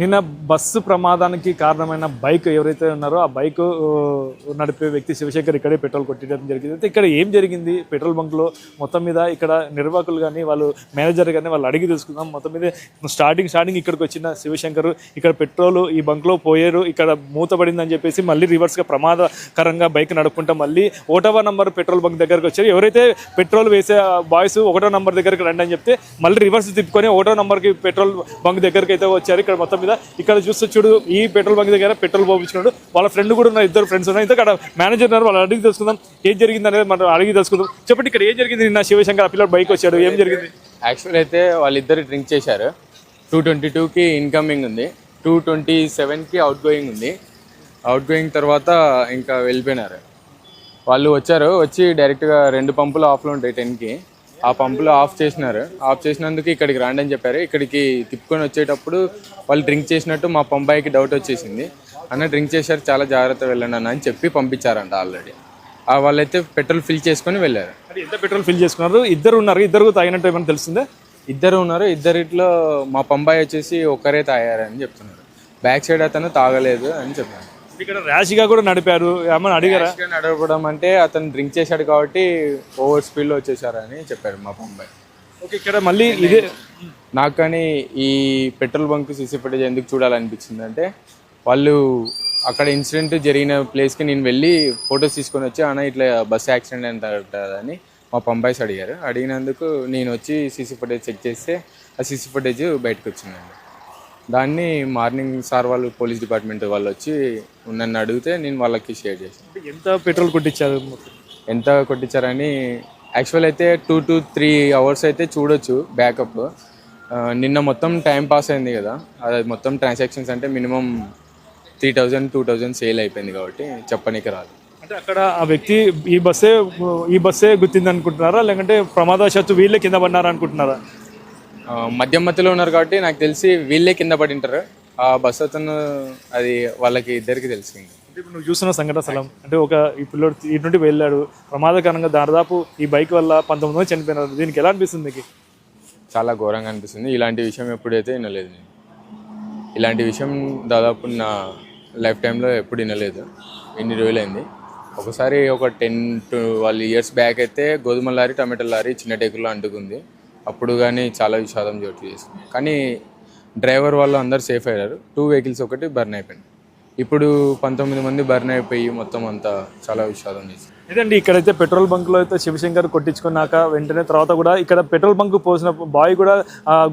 నిన్న బస్సు ప్రమాదానికి కారణమైన బైక్ ఎవరైతే ఉన్నారో ఆ బైక్ నడిపే వ్యక్తి శివశంకర్ ఇక్కడే పెట్రోల్ కొట్టడం జరిగింది. అయితే ఇక్కడ ఏం జరిగింది? పెట్రోల్ బంక్లో మొత్తం మీద ఇక్కడ నిర్వాహకులు కానీ వాళ్ళు మేనేజర్ కానీ వాళ్ళు అడిగి తెలుసుకుందాం. మొత్తం మీద స్టార్టింగ్ స్టార్టింగ్ ఇక్కడికి వచ్చిన శివశంకర్ ఇక్కడ పెట్రోల్ ఈ బంక్లో పోయారు ఇక్కడ మూతపడిందని చెప్పేసి మళ్ళీ రివర్స్గా ప్రమాదకరంగా బైక్ నడుపుకుంటా మళ్ళీ ఒకటవ నంబర్ పెట్రోల్ బంక్ దగ్గరకు వచ్చారు. ఎవరైతే పెట్రోల్ వేసే బాయ్స్ ఒకటో నంబర్ దగ్గరికి రండి అని చెప్తే మళ్ళీ రివర్స్ తిప్పుకొని ఒకటో నంబర్కి పెట్రోల్ బంక్ దగ్గరికి అయితే వచ్చారు. ఇక్కడ మొత్తం మీద ఇక్కడ చూస్తే చూడు ఈ పెట్రోల్ బంక్ దగ్గర పెట్రోల్ పోపించుకున్నాడు వాళ్ళ ఫ్రెండ్ కూడా ఉన్నారు ఇద్దరు ఫ్రెండ్స్ ఉన్నారు. ఇంత అక్కడ మేనేజర్ ఉన్నారు వాళ్ళు అడిగి తెలుసుకుందాం ఏం జరిగింది అనేది మనం అడిగి తెలుసుకుందాం. చెప్పండి ఇక్కడ ఏం జరిగింది నిన్న శివశంకర్ ఆ పిల్లడు బైక్ వచ్చాడు ఏం జరిగింది? యాక్చువల్ అయితే వాళ్ళిద్దరు డ్రింక్ చేశారు. టూ ట్వంటీ టూకి ఇన్కమింగ్ ఉంది టూ ట్వంటీ సెవెన్కి అవుట్ గోయింగ్ ఉంది. అవుట్ గోయింగ్ తర్వాత ఇంకా వెళ్ళిపోయినారు. వాళ్ళు వచ్చారు వచ్చి డైరెక్ట్గా రెండు పంపులు ఆఫ్లో ఉంటాయి టెన్కి ఆ పంపులు ఆఫ్ చేసినారు. ఆఫ్ చేసినందుకు ఇక్కడికి రాండి అని చెప్పారు. ఇక్కడికి తిప్పుకొని వచ్చేటప్పుడు వాళ్ళు డ్రింక్ చేసినట్టు మా పంబాయికి డౌట్ వచ్చేసింది. అన్న డ్రింక్ చేశారు చాలా జాగ్రత్త వెళ్ళండి అన్న అని చెప్పి పంపించారంట ఆల్రెడీ. వాళ్ళైతే పెట్రోల్ ఫిల్ చేసుకొని వెళ్ళారు. ఎంత పెట్రోల్ ఫిల్ చేసుకున్నారు? ఇద్దరు ఉన్నారు. ఇద్దరు తాగినట్టు ఏమైనా తెలిసిందే? ఇద్దరు ఉన్నారు. ఇద్దరిట్లో మా పంబాయి వచ్చేసి ఒక్కరే తాగారని చెప్తున్నారు. బ్యాక్ సైడ్ అతను తాగలేదు అని చెప్పారు. ఇక్కడ ర్యాష్గా కూడా నడిపారు ఏమని అడిగారా? గా నడవడం అంటే అతను డ్రింక్ చేశాడు కాబట్టి ఓవర్ స్పీడ్లో వచ్చేసారని చెప్పారు మా పంబాయి ఓకే ఇక్కడ మళ్ళీ ఇదే నాకు కానీ ఈ పెట్రోల్ బంక్ సీసీ ఫుటేజ్ ఎందుకు చూడాలనిపించింది అంటే వాళ్ళు అక్కడ ఇన్సిడెంట్ జరిగిన ప్లేస్కి నేను వెళ్ళి ఫొటోస్ తీసుకొని వచ్చి అన్న ఇట్లా బస్ యాక్సిడెంట్ ఎంత అని మా పంబాయిస్ అడిగారు. అడిగినందుకు నేను వచ్చి సీసీ ఫుటేజ్ చెక్ చేస్తే ఆ సీసీ ఫుటేజ్ బయటకు వచ్చిందండి. దాన్ని మార్నింగ్ సార్ వాళ్ళు పోలీస్ డిపార్ట్మెంట్ వాళ్ళు వచ్చి నన్ను అడిగితే నేను వాళ్ళకి షేర్ చేశాను. ఎంత పెట్రోల్ కొట్టించారు? ఎంత కొట్టించారని యాక్చువల్ అయితే టూ టు త్రీ అవర్స్ అయితే చూడొచ్చు బ్యాకప్. నిన్న మొత్తం టైం పాస్ అయింది కదా. అది మొత్తం ట్రాన్సాక్షన్స్ అంటే minimum three thousand two thousand sale అయిపోయింది కాబట్టి చెప్పనీకి రాదు. అంటే అక్కడ ఆ వ్యక్తి ఈ బస్సే ఈ బస్సే గుర్తింది అనుకుంటున్నారా లేకంటే ప్రమాదవశాత్తు వీళ్ళే కింద పడినారా అనుకుంటున్నారా మధ్య మధ్యలో ఉన్నారు కాబట్టి నాకు తెలిసి వీళ్ళే కింద పడి ఉంటారు. ఆ బస్ అతను అది వాళ్ళకి ఇద్దరికి తెలిసింది అంటే ఇప్పుడు నువ్వు చూస్తున్న సంఘటన స్థలం అంటే ఒక ఈ పిల్లోడు ఇటు నుండి వెళ్ళాడు ప్రమాదకరంగా దాదాపు ఈ బైక్ వల్ల పంతొమ్మిది మంది చనిపోయినారు. దీనికి ఎలా అనిపిస్తుంది చాలా ఘోరంగా అనిపిస్తుంది. ఇలాంటి విషయం ఎప్పుడైతే వినలేదు నేను. ఇలాంటి విషయం దాదాపు నా లైఫ్ టైంలో ఎప్పుడు వినలేదు. ఎన్ని రోజులైంది. ఒకసారి ఒక టెన్ టు వాళ్ళ ఇయర్స్ బ్యాక్ అయితే గోధుమ లారీ టమాటో లారీ చిన్న టేకుల్లో అంటుకుంది. అప్పుడు కానీ చాలా విషాదం చోటు చేసింది కానీ డ్రైవర్ వాళ్ళు అందరు సేఫ్ అయ్యారు. టూ వెహికల్స్ ఒకటి బర్న్ అయిపోయింది. ఇప్పుడు పంతొమ్మిది మంది బర్న్ అయిపోయి మొత్తం అంతా చాలా విషాదం చేసింది. ఇదండి ఇక్కడైతే పెట్రోల్ బంక్లో అయితే శివశంకర్ కొట్టించుకున్నాక వెంటనే తర్వాత కూడా ఇక్కడ పెట్రోల్ బంక్ పోసిన బాయ్ కూడా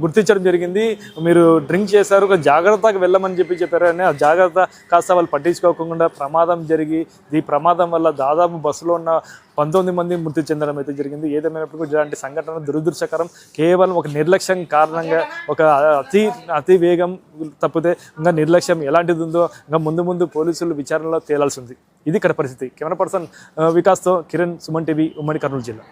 గుర్తించడం జరిగింది. మీరు డ్రింక్ చేశారు ఒక జాగ్రత్తగా వెళ్ళమని చెప్పి చెప్పారు అని. ఆ జాగ్రత్త కాస్త వాళ్ళు పట్టించుకోకుండా ప్రమాదం జరిగి ఈ ప్రమాదం వల్ల దాదాపు బస్సులో ఉన్న పంతొమ్మిది మంది మృతి చెందడం అయితే జరిగింది. ఏదేమైనప్పటికీ ఇలాంటి సంఘటన దురదృష్టకరం. కేవలం ఒక నిర్లక్ష్యం కారణంగా ఒక అతి అతి వేగం తప్పితే ఇంకా నిర్లక్ష్యం ఎలాంటిది ఉందో ఇంకా ముందు ముందు పోలీసులు విచారణలో తేలాల్సి ఉంది. ఇది ఇక్కడ పరిస్థితి. కెమెరా పర్సన్ ఆ, వికాస్తో కిరణ్ సుమన్ టీవీ ఉమ్మడి కర్నూలు జిల్లా.